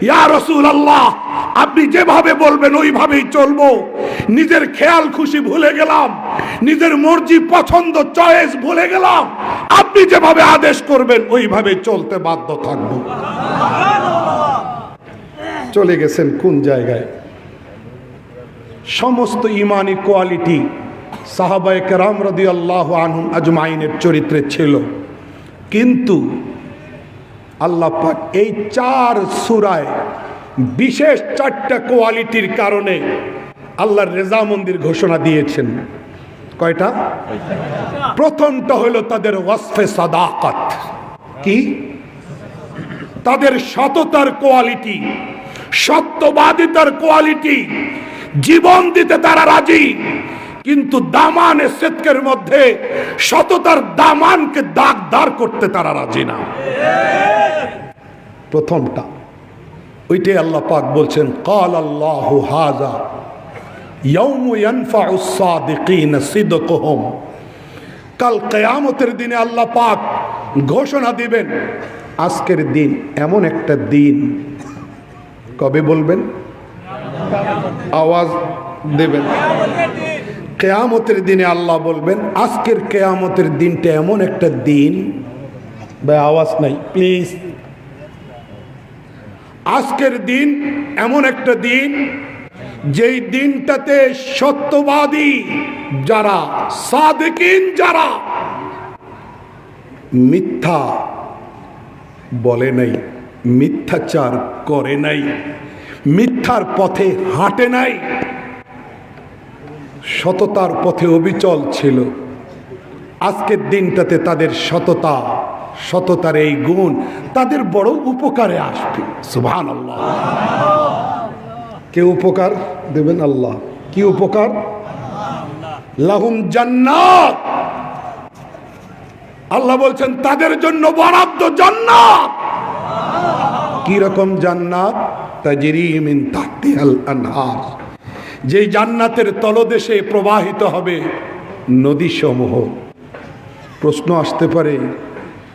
ইয়া রসুল আল্লাহ আপনি যেভাবে বলবেন, ওইভাবেই চলবো। নিজের খেয়াল খুশি ভুলে গেলাম। নিজের মর্জি পছন্দ চয়েস ভুলে গেলাম। আপনি যেভাবে আদেশ করবেন, ওইভাবে চলতে বাধ্য থাকব। চলে গেছেন কোন জায়গায়? সমস্ত ইমানি কোয়ালিটি সাহাবায়ে কেরাম রদি আল্লাহ আনহুম আজমাইনের চরিত্রে ছিল। কিন্তু আল্লাহ পাক এই চার সুরায় বিশেষ চারটা কোয়ালিটির কারণে আল্লাহর রেজা মন্দির ঘোষণা দিয়েছেন। কয়টা? প্রথমটা হলো তাদের ওয়াসফে সাদাকাত। কি? তাদের সততার কোয়ালিটি, সত্যবাদিতার কোয়ালিটি, জীবন দিতে তারা রাজি, কিন্তু দামান সেতকের মধ্যে সততার দামানকে দাগদার করতে তারা রাজি না। প্রথমটা। ওইটাই আল্লাহ পাক বলছেন কাল আল্লাহ হাজা কাল কেয়ামতের দিনে আল্লাহ পাক ঘোষণা দিবেন, আজকের দিন এমন একটা দিন। কবে বলবেন? আওয়াজ দেবেন। কেয়ামতের দিনে আল্লাহ বলবেন, আজকের কেয়ামতের দিনটা এমন একটা দিন। বা আওয়াজ নাই প্লিজ আজকের দিন এমন একটা দিন, যেই দিনটাতে সত্যবাদী যারা, সাদেকিন যারা, মিথ্যা বলে নাই, মিথ্যাচার করে নাই, মিথ্যার পথে হাঁটে নাই, সততার পথে অবিচল ছিল। আজকের দিনটাতে তাদের সততা সততার এই গুণ তাদের বড় উপকারে আসবে। সুভান আল্লাহ কে উপকার দেবেন আল্লাহ? কি উপকার? লাহুম জান্নাত। আল্লাহ বলছেন, তাদের জন্য বরাদ্দ জান্নাত। কি রকম জান্নাত? তাজরি মিন তাহতিহাল আনহার। যে জান্নাতের তলদেশে প্রবাহিত হবে নদী সমূহ প্রশ্ন আসতে পারে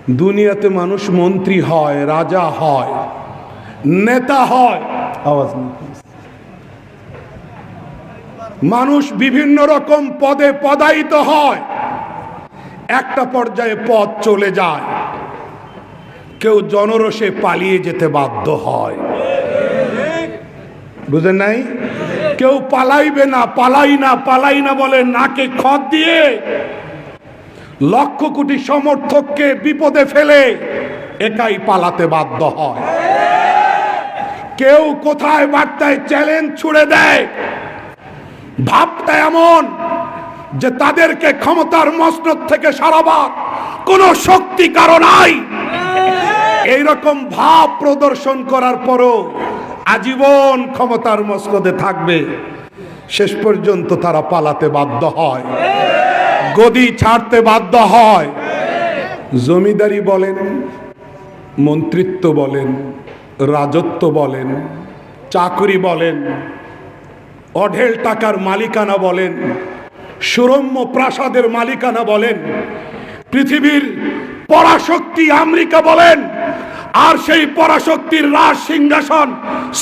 দুনিয়াতে মানুষ মন্ত্রী হয় রাজা হয় নেতা হয়। আওয়াজ মানুষ বিভিন্ন রকম পদে পদায়িত হয়। একটা পর্যায়ে পদ চলে যায়। কেউ জনরসে পালিয়ে যেতে বাধ্য হয়। বুঝেন নাই? কেউ পালাইবে না পালাই না পালাই না বলে নাকে খত দিয়ে লক্ষ কোটি সমর্থককে বিপদে ফেলে একাই পালাতে বাধ্য হয়। কেউ কোথায় বার্তায় চ্যালেঞ্জ ছুড়ে দেয়? ভাবটা এমন যে তাদেরকে ক্ষমতার মসনদ থেকে সারাবার কোনো শক্তি কারও নাই। এইরকম ভাব প্রদর্শন করার পরও আজীবন ক্ষমতার মসনদে থাকবে। শেষ পর্যন্ত তারা পালাতে বাধ্য হয়। গদি ছাড়তে বাধ্য হয়। জমিদারি বলেন, মন্ত্রিত্ব বলেন, রাজত্ব বলেন, চাকরি বলেন, অঢেল টাকার মালিকানা বলেন, সুরম্য প্রাসাদের মালিকানা বলেন, পৃথিবীর পরাশক্তি আমেরিকা বলেন, আর সেই পরাশক্তির রাজ সিংহাসন,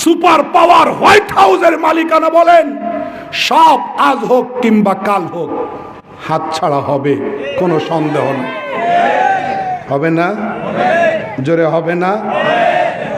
সুপার পাওয়ার হোয়াইট হাউসের মালিকানা বলেন, সব আজ হোক কিংবা কাল হোক। হাতছাড়া হবে কোনো সন্দেহ নেই। হবে না? জোরে হবে না?